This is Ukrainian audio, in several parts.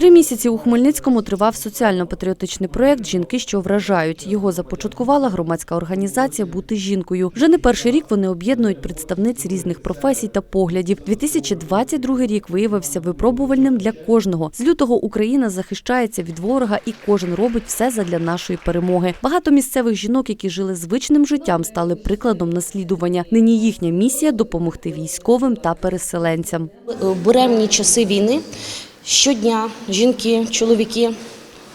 Три місяці у Хмельницькому тривав соціально-патріотичний проєкт Жінки, що вражають. Його започаткувала громадська організація Бути жінкою. Вже не перший рік вони об'єднують представниць різних професій та поглядів. 2022 рік виявився випробувальним для кожного. З лютого Україна захищається від ворога, і кожен робить все задля нашої перемоги. Багато місцевих жінок, які жили звичним життям, стали прикладом наслідування. Нині їхня місія допомогти військовим та переселенцям. Буремні часи війни щодня жінки, чоловіки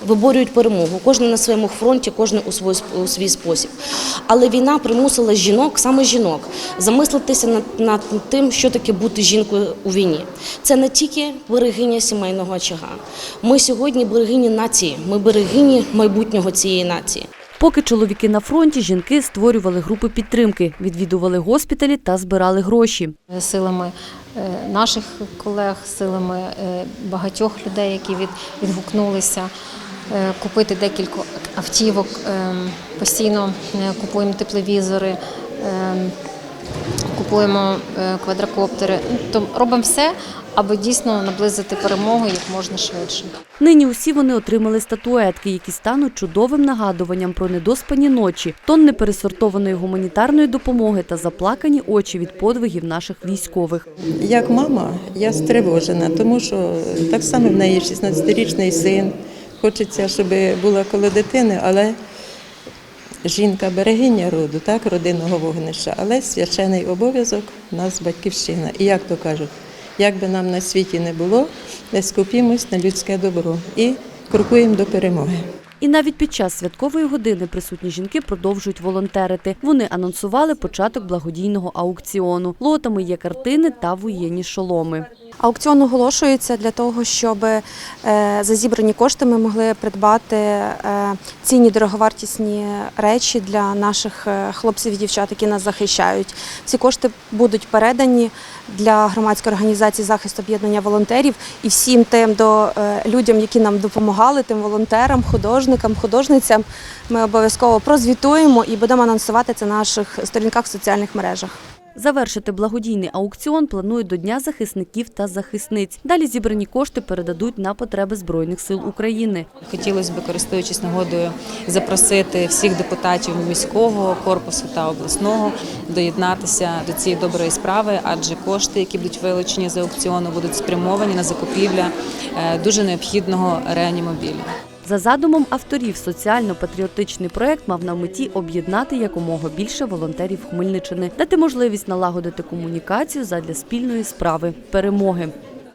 виборюють перемогу. Кожен на своєму фронті, кожен у свій, спосіб. Але війна примусила жінок, саме жінок, замислитися над, над тим, що таке бути жінкою у війні. Це не тільки берегиня сімейного очага. Ми сьогодні берегині нації, ми берегині майбутнього цієї нації. Поки чоловіки на фронті, жінки створювали групи підтримки, відвідували госпіталі та збирали гроші. силами е, наших колег, силами е, багатьох людей, які відгукнулися е, купити декілька автівок. е, Постійно е, купуємо тепловізори, е, купуємо е, квадрокоптери. Ну, То робимо все, аби дійсно наблизити перемогу як можна швидше. Нині усі вони отримали статуетки, які стануть чудовим нагадуванням про недоспані ночі, тонни пересортованої гуманітарної допомоги та заплакані очі від подвигів наших військових. Як мама, я стривожена, тому що так само в неї 16-річний син. Хочеться, щоб була коло дитини, але жінка берегиня роду, так, родинного вогнища, але священий обов'язок у нас батьківщина. І як то кажуть, як би нам на світі не було, не скупімось на людське добро і крокуємо до перемоги. І навіть під час святкової години присутні жінки продовжують волонтерити. Вони анонсували початок благодійного аукціону. Лотами є картини та воєнні шоломи. Аукціон оголошується для того, щоб е, за зібрані кошти ми могли придбати е, цінні дороговартісні речі для наших е, хлопців і дівчат, які нас захищають. Ці кошти будуть передані для громадської організації захист об'єднання волонтерів і всім тим до людям, які нам допомагали, тим волонтерам, художникам, художницям. Ми обов'язково прозвітуємо і будемо анонсувати це на наших сторінках в соціальних мережах. Завершити благодійний аукціон планують до Дня захисників та захисниць. Далі зібрані кошти передадуть на потреби Збройних сил України. Хотілося б, користуючись нагодою, запросити всіх депутатів міського корпусу та обласного доєднатися до цієї доброї справи, адже кошти, які будуть вилучені з аукціону, будуть спрямовані на закупівля е, дуже необхідного реанімобіля. За задумом авторів, соціально-патріотичний проект мав на меті об'єднати якомога більше волонтерів Хмельниччини, дати можливість налагодити комунікацію задля спільної справи перемоги.